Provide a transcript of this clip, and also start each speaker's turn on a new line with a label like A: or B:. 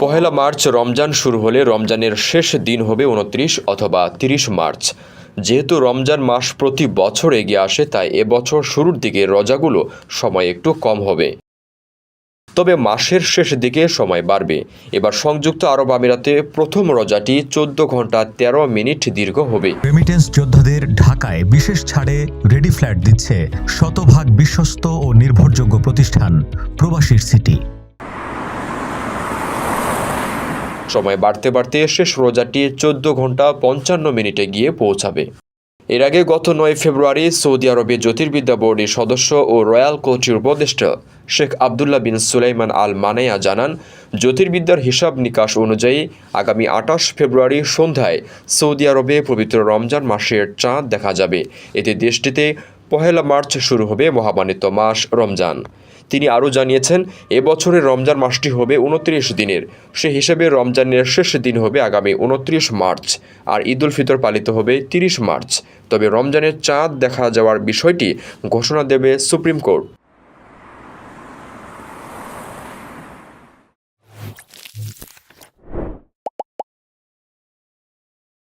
A: পহেলা March Ramzan শুরু হলে রমজানের শেষ দিন হবে উনত্রিশ অথবা তিরিশ মার্চ। যেহেতু রমজান মাস প্রতি বছর এগিয়ে আসে, তাই এবছর শুরুর দিকে রজাগুলো সময় একটু কম হবে। তবে মাসের শেষ দিকে সময় বাড়বে। এবার সংযুক্ত আরব আমিরাতে প্রথম রোজাটি চোদ্দ ঘণ্টা তেরো মিনিট দীর্ঘ হবে।
B: রেমিটেন্স যোদ্ধাদের ঢাকায় বিশেষ ছাড়ে রেডি ফ্ল্যাট দিচ্ছে শতভাগ বিশ্বস্ত ও নির্ভরযোগ্য প্রতিষ্ঠান প্রবাসীর সিটি
A: সময় বাড়তে বাড়তে শেষ রোজাটি চোদ্দ ঘণ্টা পঞ্চান্ন মিনিটে গিয়ে পৌঁছাবে। এর আগে গত নয় ফেব্রুয়ারি সৌদি আরবে জ্যোতির্বিদ্যা বোর্ডের সদস্য ও রয়্যাল কোচির উপদেষ্টা শেখ আবদুল্লাহ বিন সুলাইমান আল মানাইয়া জানান, জ্যোতির্বিদ্যার হিসাব নিকাশ অনুযায়ী আগামী আঠাশ ফেব্রুয়ারি সন্ধ্যায় সৌদি আরবে পবিত্র রমজান মাসের চাঁদ দেখা যাবে। এতে দেশটিতে পহেলা মার্চ শুরু হবে মহামানিত মাস রমজান। তিনি আরও জানিয়েছেন এবছরের রমজান মাসটি হবে উনত্রিশ দিনের। সে হিসেবে রমজানের শেষ দিন হবে আগামী উনত্রিশ মার্চ আর ঈদুল ফিতর পালিত হবে তিরিশ মার্চ। তবে রমজানের চাঁদ দেখা যাওয়ার বিষয়টি ঘোষণা দেবে সুপ্রিম কোর্ট।